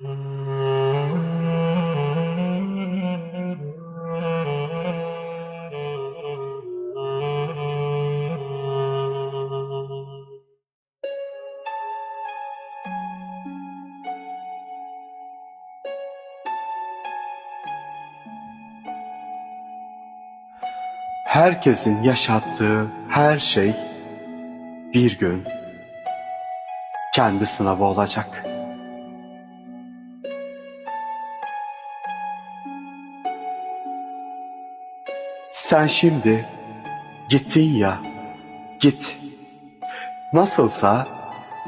Herkesin yaşattığı her şey bir gün kendi sınavı olacak. Sen şimdi gittin ya, git. Nasılsa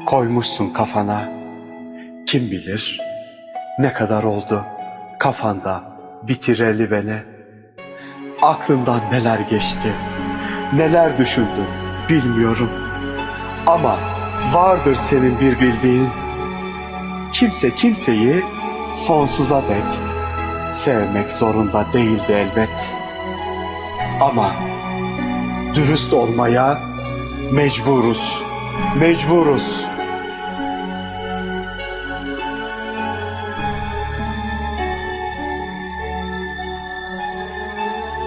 koymuşsun kafana. Kim bilir ne kadar oldu kafanda bitireli beni. Aklından neler geçti, neler düşündün bilmiyorum. Ama vardır senin bir bildiğin. Kimse kimseyi sonsuza dek sevmek zorunda değildi elbet. Ama dürüst olmaya mecburuz. Mecburuz.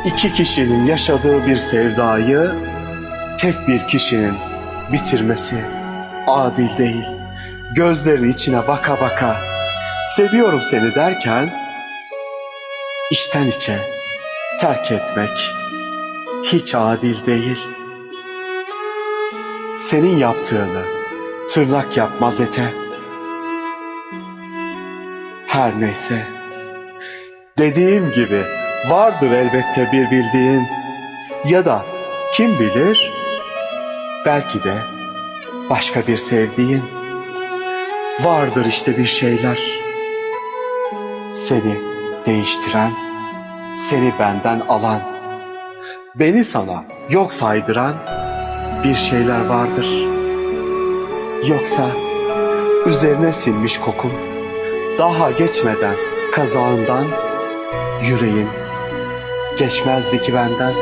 İki kişinin yaşadığı bir sevdayı tek bir kişinin bitirmesi adil değil. Gözlerin içine baka baka seviyorum seni derken içten içe terk etmek hiç adil değil. Senin yaptığını tırnak yapmaz ete. Her neyse. Dediğim gibi vardır elbette bir bildiğin ya da kim bilir belki de başka bir sevdiğin vardır işte bir şeyler seni değiştiren seni benden alan beni sana yok saydıran bir şeyler vardır yoksa üzerine sinmiş kokun daha geçmeden kazağından yüreğin geçmezdi ki benden.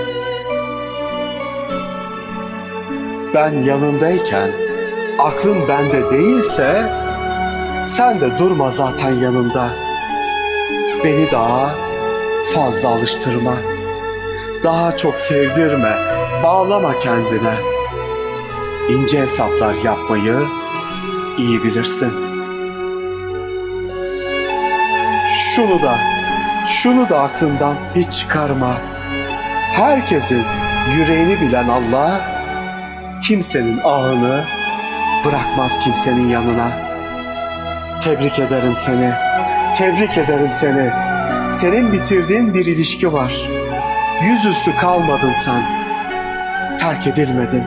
Ben yanındayken aklın bende değilse sen de durma zaten yanımda. Beni daha fazla alıştırma. Daha çok sevdirme, bağlama kendine. İnce hesaplar yapmayı iyi bilirsin. Şunu da şunu da aklından hiç çıkarma. Herkesin yüreğini bilen Allah, kimsenin ahını bırakmaz kimsenin yanına. Tebrik ederim seni, tebrik ederim seni. Senin bitirdiğin bir ilişki var. Yüzüstü kalmadın sen. Terk edilmedin.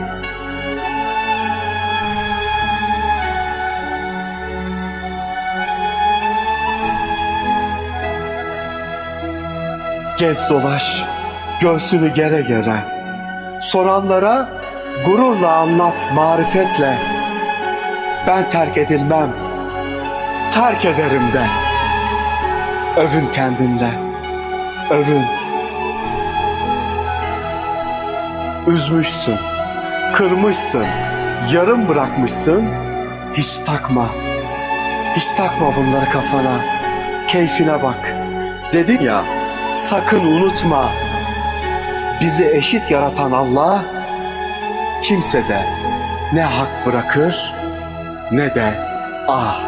Gez dolaş, göğsünü gere gere. Soranlara gururla anlat marifetle. Ben terk edilmem, terk ederim de. Övün kendinde, övün. Üzmüşsün, kırmışsın, yarım bırakmışsın. Hiç takma, hiç takma bunları kafana. Keyfine bak. Dedim ya, sakın unutma. Bizi eşit yaratan Allah kimse de ne hak bırakır ne de ah